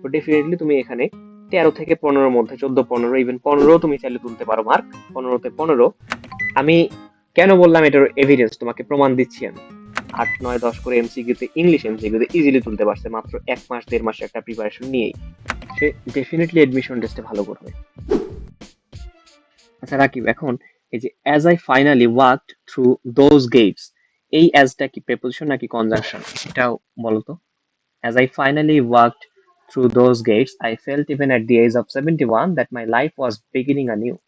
তো ডেফিনেটলি তুমি এখানে তেরো থেকে পনেরোর মধ্যে, চোদ্দ, পনেরো ইভেন পনেরো তুমি চাইলে তুলতে পারো মার্ক পনেরোতে পনেরো। আমি কেন বললাম এটার এভিডেন্স তোমাকে প্রমাণ দিচ্ছি আমি। আট, নয়, দশ করে এমসিকিউতে ইংলিশ এমসিকিউতে ইজিলি তুলতে পারছে, মাত্র এক মাস, দেড় মাসের একটা প্রিপারেশন নিয়েই। সে ডেফিনেটলি এডমিশন টেস্টে ভালো করবে। আচ্ছা রাকিব, এখন এই যে as I finally work through those gates এই অ্যাজটা কি প্রেপোজিশন নাকি কনজাংশন এটাও বলো তো। As I finally worked through those gates I felt even at the age of seventy that my life was beginning beginning আ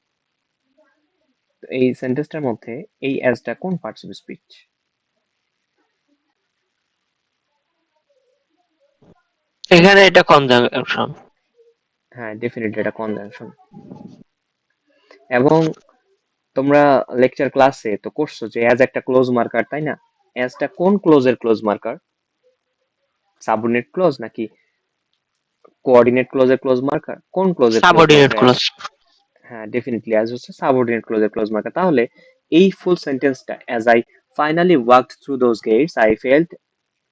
এই সেন্টেন্সটার মধ্যে এই অ্যাজটা কোন পার্টস অফ স্পিচ এখানে এটা কনজাংশন হ্যাঁ ডেফিনেটলি এটা কনজাংশন এবং তোমরা লেকচার ক্লাসে তো করছ যে অ্যাজ একটা ক্লোজ মার্কার তাই না? অ্যাজটা কোন ক্লোজের ক্লোজ মার্কার সাবঅর্ডিনেট ক্লোজ নাকি কোঅর্ডিনেট ক্লোজের ক্লোজ মার্কার কোন ক্লোজের সাবঅর্ডিনেট ক্লোজ হ্যাঁ ডেফিনেটলি অ্যাজ হচ্ছে সাবঅর্ডিনেট ক্লোজের ক্লোজ মার্কার তাহলে এই ফুল সেন্টেন্সটা as I finally worked through those gates I felt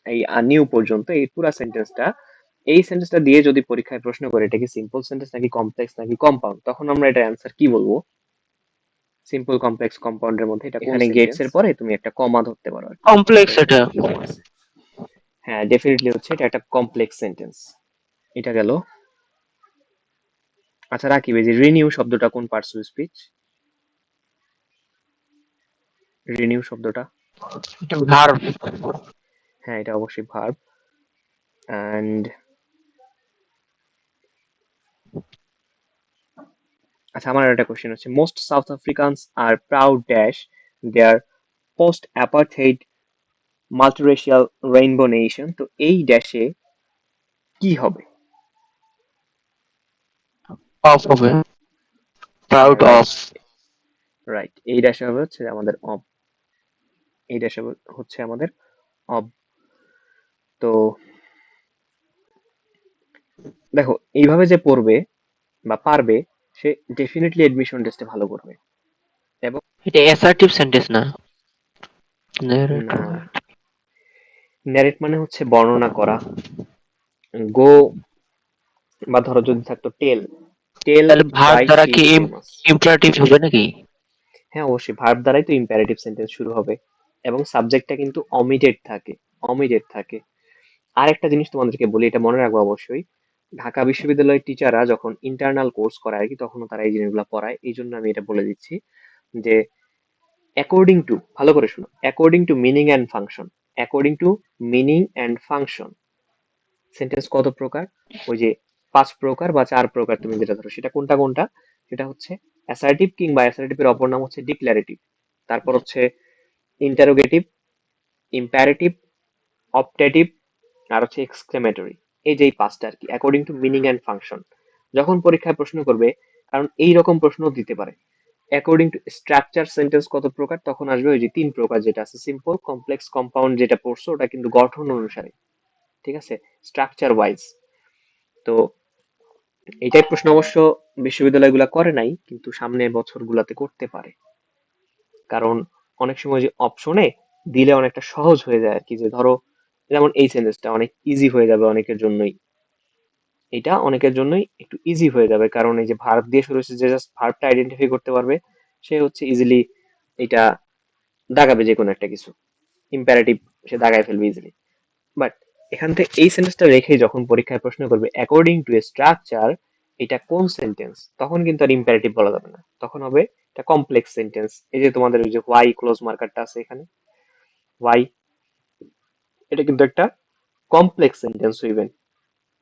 এই নিউ পর্যন্ত এই পুরো সেন্টেন্সটা এই সেন্টেন্সটা দিয়ে যদি পরীক্ষায় প্রশ্ন করে এটা কি সিম্পল সেন্টেন্স নাকি কমপ্লেক্স নাকি কম্পাউন্ড তখন আমরা এটা অ্যান্সার কি বলব? সিম্পল কমপ্লেক্স কম্পাউন্ডের মধ্যে এটা এখানে গেটস এর পরে তুমি একটা কমা ধরতে পারো কমপ্লেক্স এটা। হ্যাঁ ডেফিনেটলি হচ্ছে এটা একটা কমপ্লেক্স সেন্টেন্স এটা গেল। আচ্ছা এই যে রিনিউ শব্দটা কোন পার্টস অফ স্পিচ রিনিউ শব্দটা। এটা ভার্ব হ্যাঁ এটা অবশ্যই ভার্ব এন্ড আচ্ছা আমার একটা কোশ্চেন হচ্ছে most South Africans are proud dash their post apartheid multiracial rainbow nation তো এই ড্যাশে কি হবে? অফ হবে প্রাউড অফ রাইট এই ড্যাশে হবে হচ্ছে আমাদের অব। এই ড্যাশে হচ্ছে আমাদের অব। তো দেখো এইভাবে যে পড়বে বা পারবে সে ডেফিনেটলি এডমিশন টেস্টে ভালো করবে। এবং এটা অ্যাসার্টিভ সেন্টেন্স না। ন্যারেট মানে হচ্ছে বর্ণনা করা। গো বা ধরো যদি থাকতো টেল টেল ভার্ব দ্বারা কি ইম্পারেটিভ হবে নাকি? হ্যাঁ অবশ্যই। ভার্ব দ্বারাই তো ইম্পারেটিভ সেন্টেন্স শুরু হবে। এবং সাবজেক্টটা কিন্তু থাকে থাকে। আর একটা জিনিস তোমাদেরকে বলি এটা মনে রাখব অবশ্যই। ঢাকা বিশ্ববিদ্যালয়ের টিচাররা যখন ইন্টারনাল কোর্স করায় আর কি তখনও তারা এই জিনিসগুলো পড়ায়। এই জন্য আমি এটা বলে দিচ্ছি যে অ্যাকর্ডিং টু ভালো করে শোনো according to meaning and function according to meaning and function sentence কত প্রকার? ওই যে পাঁচ প্রকার বা চার প্রকার তুমি যেটা ধরো, সেটা কোনটা কোনটা? সেটা হচ্ছে অ্যাসার্টিভ কিংবা অ্যাসার্টিভের অপর নাম হচ্ছে ডিক্লারেটিভ তারপর হচ্ছে ইন্টারোগেটিভ ইম্প্যারেটিভ অপটেটিভ আর হচ্ছে এক্সক্লেমেটরি এই যে এই পাঁচটা আর কি according to meaning and function যখন পরীক্ষায় প্রশ্ন করবে, কারণ এই রকম প্রশ্ন দিতে পারে। অ্যাকর্ডিং টু স্ট্রাকচার সেন্টেন্স কত প্রকার, তখন আসবে ওই যে তিন প্রকার যেটা আছে সিম্পল কমপ্লেক্স কম্পাউন্ড যেটা পড়ছো, ওটা কিন্তু গঠন অনুসারে। ঠিক আছে? স্ট্রাকচার ওয়াইজ তো এইটাই প্রশ্ন অবশ্য বিশ্ববিদ্যালয়গুলো করে নাই, কিন্তু সামনে বছরগুলোতে করতে পারে। কারণ অনেক সময় যে অপশনে দিলে অনেকটা সহজ হয়ে যায় কি যে ধরো যেমন এই সেন্টেন্সটা অনেক ইজি হয়ে যাবে অনেকের জন্যই। এটা অনেকের জন্যই একটু ইজি হয়ে যাবে, কারণ এই যে ভার্ব দিয়ে শুরু হচ্ছে যে জাস্ট ভার্বটা আইডেন্টিফাই করতে পারবে, সে হচ্ছে ইজিলি এটা দাগাবে যে কোনো একটা কিছু। ইম্পারেটিভ সে দাগায় ফেলবে ইজিলি বাট এখান থেকে এই সেন্টেন্সটা রেখে যখন পরীক্ষায় প্রশ্ন করবে অ্যাকর্ডিং টু এ স্ট্রাকচার এটা কোন সেন্টেন্স তখন কিন্তু আর ইম্পারেটিভ বলা যাবে না। তখন হবে এটা কমপ্লেক্স সেন্টেন্স এই যে তোমাদের ওই যে ওয়াই ক্লোজ মার্কারটা আছে এখানে ওয়াই এটা কিন্তু একটা কমপ্লেক্স সেন্টেন্স হইবেন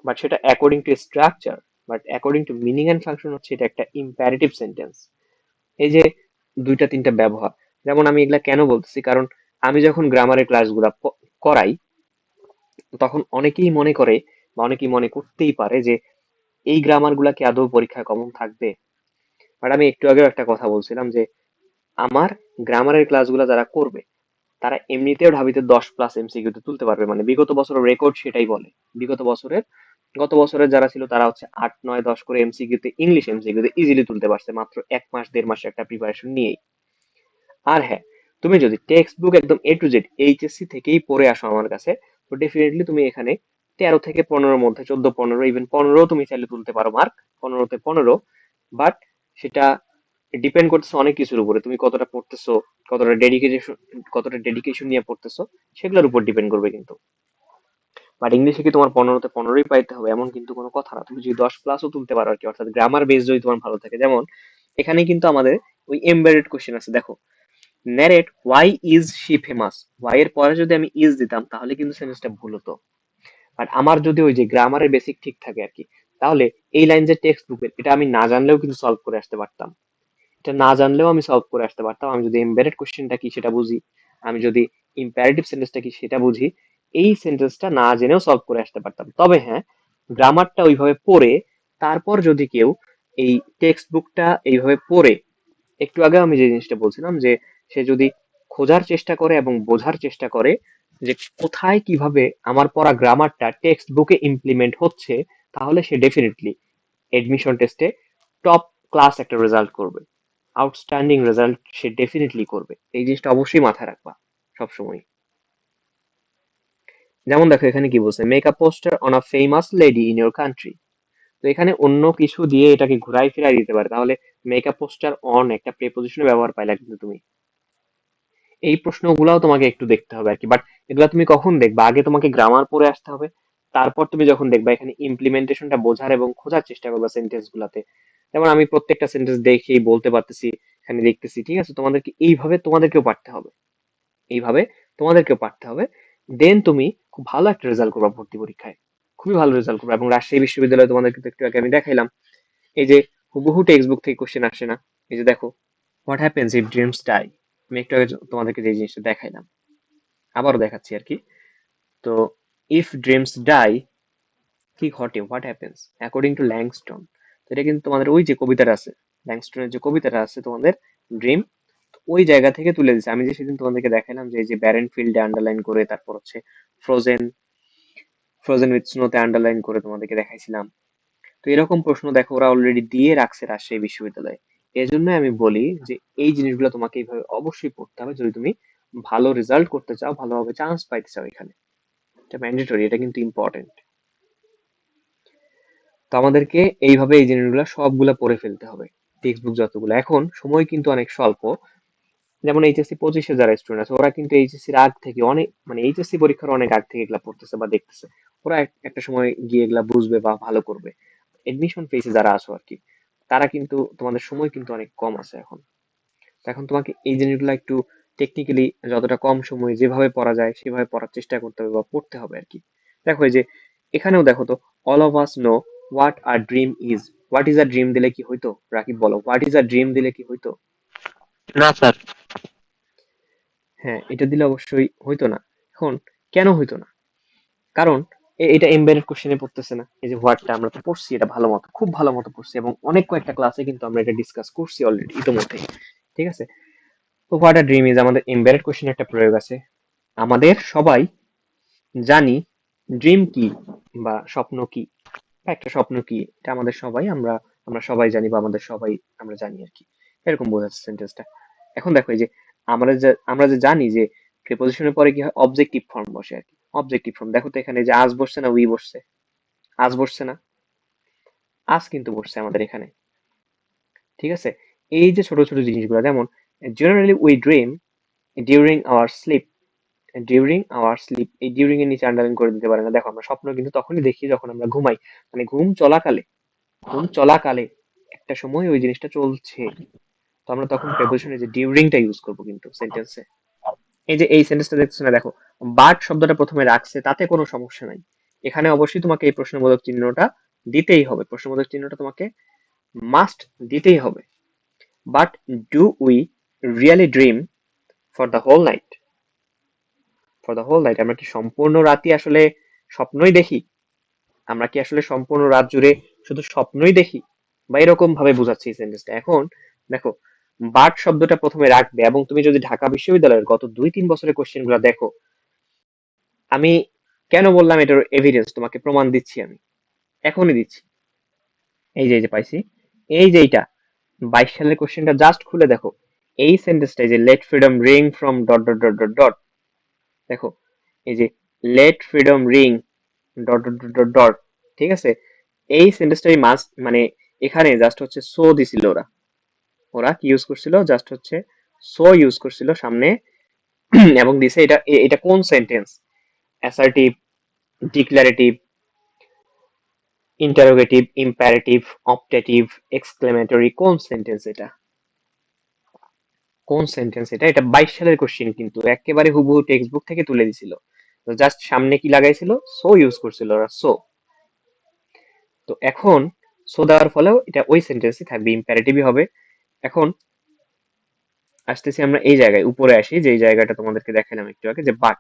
বাট সেটা according to structure but according to meaning and function হচ্ছে এটা একটা ইম্প্যারেটিভ সেন্টেন্স এই যে দুইটা তিনটা ব্যবহার। যেমন আমি এগুলা কেন বলতেছি? কারণ আমি যখন গ্রামারের ক্লাসগুলো করাই তখন অনেকেই মনে করে বা অনেকেই মনে করতেই পারে যে এই গ্রামারগুলা কি আদৌ পরীক্ষায় কমন থাকবে? বাট আমি একটু আগেও একটা কথা বলছিলাম যে আমার গ্রামারের ক্লাসগুলো যারা করবে, তারা এমনিতেও ঢাবিতে দশ প্লাস এমসিকিউতে তুলতে পারবে। মানে বিগত বছরের রেকর্ড সেটাই বলে। বিগত বছরের, গত বছরের যারা ছিল তারা হচ্ছে আট, নয়, দশ করে এমসিকিউতে ইংলিশ এমসিকিউতে ইজিলি তুলতে পারছে। মাত্র এক মাস, দেড় মাসের একটা প্রিপারেশন নিয়েই। আর হ্যাঁ তুমি যদি টেক্সট বুক একদম এ টু জেড এইচএসসি থেকেই পড়ে আসো আমার কাছে তো ডেফিনেটলি তুমি এখানে তেরো থেকে পনেরোর মধ্যে, চোদ্দ, পনেরো ইভেন পনেরো তুমি চাইলে তুলতে পারো মার্ক পনেরোতে পনেরো। বাট সেটা ডিপেন্ড করতেছে অনেক কিছুর উপরে। তুমি কতটা পড়তেছো, কতটা ডেডিকেশন কতটা ডেডিকেশন নিয়ে পড়তেছো, সেগুলোর উপর ডিপেন্ড করবে কিন্তু। বাট ইংলিশে কি তোমার পনেরোতে পনেরোই পাইতে হবে? এমন কিন্তু কোনো কথা না। তুমি যদি দশ প্লাসও তুলতে পারো আর কি, অর্থাৎ গ্রামার বেস যদি তোমার ভালো থাকে। যেমন, এখানে কিন্তু আমাদের ওই এমবেডেড কোশ্চেন আছে। দেখো narrate why is she famous why এর পরে যদি আমি ইজ দিতাম, তাহলে কিন্তু সেন্টেন্সটা ভুল হতো। বাট আমার যদি ওই যে গ্রামারের বেসিক ঠিক থাকে আর কি, তাহলে এই লাইন যে টেক্সট বুকের এটা আমি না জানলেও কিন্তু সলভ করে আসতে পারতাম। এটা না জানলেও আমি সলভ করে আসতে পারতাম। আমি যদি এমবেডেড কোশ্চেনটা কি সেটা বুঝি, আমি যদি ইম্পারেটিভ সেন্টেন্সটা কি সেটা বুঝি, এই সেন্টেন্সটা না জেনেও সলভ করে আসতে পারতাম। তবে হ্যাঁ গ্রামারটা ওইভাবে পড়ে, তারপর যদি কেউ এই টেক্সট বুকটা এইভাবে পড়ে, একটু আগে আমি যে জিনিসটা বলছিলাম যে সে যদি খোঁজার চেষ্টা করে এবং বোঝার চেষ্টা করে যে কোথায় কীভাবে আমার পড়া গ্রামারটা টেক্সট বুকে ইমপ্লিমেন্ট হচ্ছে, তাহলে সে ডেফিনেটলি এডমিশন টেস্টে টপ ক্লাস একটা রেজাল্ট করবে। আউটস্ট্যান্ডিং রেজাল্ট সে ডেফিনেটলি করবে। এই জিনিসটা অবশ্যই মাথায় রাখবা সবসময় যেমন দেখো, এখানে কি বলছে make a poster on a famous lady in your country তো এখানে অন্য কিছু দিয়ে এটাকে ঘুরাই ফিরাই দিতে পারে। তাহলে মেক আ পোস্টার অন একটা প্রেপোজিশনে ব্যবহার পাইলা কিন্তু তুমি। এই প্রশ্নগুলাও তোমাকে একটু দেখতে হবে আর কি বাট এগুলা তুমি কখন দেখবা? আগে তোমাকে গ্রামার পড়ে আসতে হবে। তারপর তুমি যখন দেখবা, এখানে ইমপ্লিমেন্টেশনটা বোঝার এবং খোঁজার চেষ্টা করবা সেন্টেন্স গুলাতে যেমন আমি প্রত্যেকটা সেন্টেন্স দেখেই বলতে পারতেছি, এখানে দেখতেছি, ঠিক আছে? তোমাদেরকে এইভাবে তোমাদেরকেও পারতে হবে। এইভাবে তোমাদেরকেও পারতে হবে। দেন তুমি খুব ভালো একটা রেজাল্ট করবা ভর্তি পরীক্ষায়। খুবই ভালো রেজাল্ট করবা। এবং রাজশাহী বিশ্ববিদ্যালয়ে তোমাদেরকে একটু আগে আমি দেখাইলাম। এই যে হুবহু টেক্সট বুক থেকে কোশ্চেন আসে না। এই যে দেখো what happens if dreams die আমি একটু আগে তোমাদেরকে যে জিনিসটা দেখাইলাম, আবারও দেখাচ্ছি আর কি। তো ইফ ড্রিমস ডাই কি ঘটে? What happens according to Langston তো এটা কিন্তু তোমাদের ওই যে কবিতাটা আছে ল্যাংস্টনের যে কবিতাটা আছে তোমাদের ড্রিম ওই জায়গা থেকে তুলে দিচ্ছে আমি যে সেদিন তোমাদেরকে দেখালাম যে এই যে ব্যারেন ফিল্ডে আন্ডারলাইন করে তারপর হচ্ছে ফ্রোজেন ফ্রোজেন উইথ স্নোতে আন্ডারলাইন করে তোমাদেরকে দেখাইছিলাম। তো এরকম প্রশ্ন দেখো, ওরা অলরেডি দিয়ে রাখছে রাজশাহী বিশ্ববিদ্যালয়ে। এর জন্য আমি বলি যে এই জিনিসগুলো তোমাকে এইভাবে অবশ্যই পড়তে হবে। যদি তুমি ভালো রেজাল্ট করতে চাও, ভালোভাবে চান্স পাইতে চাও এখানে, এটা ম্যান্ডেটরি এটা কিন্তু ইম্পর্টেন্ট তো আমাদেরকে এইভাবে এই জিনিসগুলো সবগুলো পড়ে ফেলতে হবে টেক্সট বুক যতগুলো। এখন সময় কিন্তু অনেক স্বল্প। যেমন এইচএসসি পঁচিশে যারা স্টুডেন্ট আছে, ওরা কিন্তু এইচএসসির আগ থেকে অনেক মানে এইচএসসি পরীক্ষার অনেক আগ থেকে এগুলা পড়তেছে বা দেখতেছে। ওরা একটা সময় গিয়ে এগুলা বুঝবে বা ভালো করবে। এডমিশন ফেসে যারা আছো আর কি তারা কিন্তু তোমাদের সময় কিন্তু অনেক কম আছে এখন। এখন তোমাকে এই জিনিসগুলো একটু টেকনিক্যালি যতটা কম সময়ে যেভাবে পড়া যায় সেভাবে পড়ার চেষ্টা করতে হবে বা পড়তে হবে আর কি। দেখো এই যে এখানেও দেখো তো all of us know what are dream is what is a dream দিলে কি হইতো? রাকিব বলো হোয়াট ইজ আ ড্রিম দিলে কি হইতো? না স্যার। হ্যাঁ এটা দিলে অবশ্যই হইতো না। এখন কেন হইতো না? কারণ এটা এমবেডেড কোশ্চেনে পড়তেছে না। এই যে হোয়াটটা আমরা তো পড়ছি, এটা ভালো মতো, খুব ভালো মতো পড়ছি এবং অনেক কয়েকটা ক্লাসে কিন্তু আমরা এটা ডিসকাস করছি অলরেডি ইতোমধ্যে ঠিক আছে? তো হোয়াট আর ড্রিম ইজ আমাদের এমবেডেড কোশ্চেনের একটা প্রয়োগ আছে। আমাদের সবাই জানি ড্রিম কি বা স্বপ্ন কি একটা স্বপ্ন কি, এটা আমাদের সবাই আমরা আমরা সবাই জানি বা আমাদের সবাই আমরা জানি আর কি। এরকম বোঝাচ্ছে সেন্টেন্সটা এখন দেখো এই যে, আমরা যে আমরা যে জানি যে প্রিপোজিশনের পরে কি হয় অবজেক্টিভ ফর্ম বসে আর কি। অবজেক্টিভ ফর্ম দেখো তো এখানে যে আজ বসছে না, উই বসছে। আজ বসছে না। আজ কিন্তু বসছে আমাদের এখানে। ঠিক আছে? এই যে ছোট ছোট জিনিসগুলো, যেমন generally we dream during our sleep during our sleep এই ডিউরিং এর নিচে আন্ডারলাইন করে দিতে পারে না। দেখো, আমরা স্বপ্ন কিন্তু তখনই দেখি যখন আমরা ঘুমাই। মানে ঘুম চলাকালে ঘুম চলাকালে একটা সময় ওই জিনিসটা চলছে। তো আমরা তখন প্রেপোজিশনে যে ডিউরিংটা ইউজ করব কিন্তু সেন্টেন্সে এই যে এই সেন্টেন্সটা দেখছ না, দেখো বাট শব্দটা প্রথমে রাখছে, তাতে কোনো সমস্যা নাই। এখানে অবশ্যই তোমাকে এই প্রশ্নবোধক চিহ্নটা দিতেই হবে। প্রশ্নবোধক চিহ্নটা তোমাকে মাস্ট দিতেই হবে। But do we really dream for the whole night for the whole night আমরা কি সম্পূর্ণ রাতই আসলে স্বপ্নই দেখি? আমরা কি আসলে সম্পূর্ণ রাত জুড়ে শুধু স্বপ্নই দেখি? বা এরকম ভাবে বোঝাচ্ছি এই সেন্টেন্সটা এখন, দেখো বাট শব্দটা প্রথমে রাখবে এবং তুমি যদি ঢাকা বিশ্ববিদ্যালয়ের গত দুই তিন বছরের কোশ্চেনগুলো দেখো, আমি কেন বললাম এটার এভিডেন্স তোমাকে প্রমাণ দিচ্ছি আমি। এখনই দিচ্ছি। এই যে এই যে পাইছি। এই যে এইটা, বাইশ সালের কোশ্চেনটা জাস্ট খুলে দেখো। এই সেন্টেন্সটা যে let freedom ring from dot dot dot dot dot দেখো, এই যে let freedom ring dot dot dot dot dot ঠিক আছে? এই সেন্টেন্সটাই মাস্ট মানে এখানে জাস্ট হচ্ছে সো দিছিল ওরা। ওরা কি ইউজ করছিল? জাস্ট হচ্ছে সো ইউজ করছিল সামনে। এবং দিছে এটা এটা কোন sentence assertive declarative interrogative imperative optative exclamatory কোন সেন্টেন্স এটা? কোন সেন্টেন্স এটা? এটা বাইশ সালের কোশ্চেন কিন্তু, একেবারে হুবহু টেক্সট বুক থেকে তুলে দিছিল। তো জাস্ট সামনে কি লাগাইছিল? সো ইউজ করছিল ওরা সো তো এখন সো দেওয়ার ফলেও এটা ওই সেন্টেন্সই থাকবে ইম্পারেটিভই হবে। এখন আসতেছি আমরা এই জায়গায়, উপরে আসি যে জায়গাটা তোমাদেরকে দেখালাম একটু আগে, যে বাট।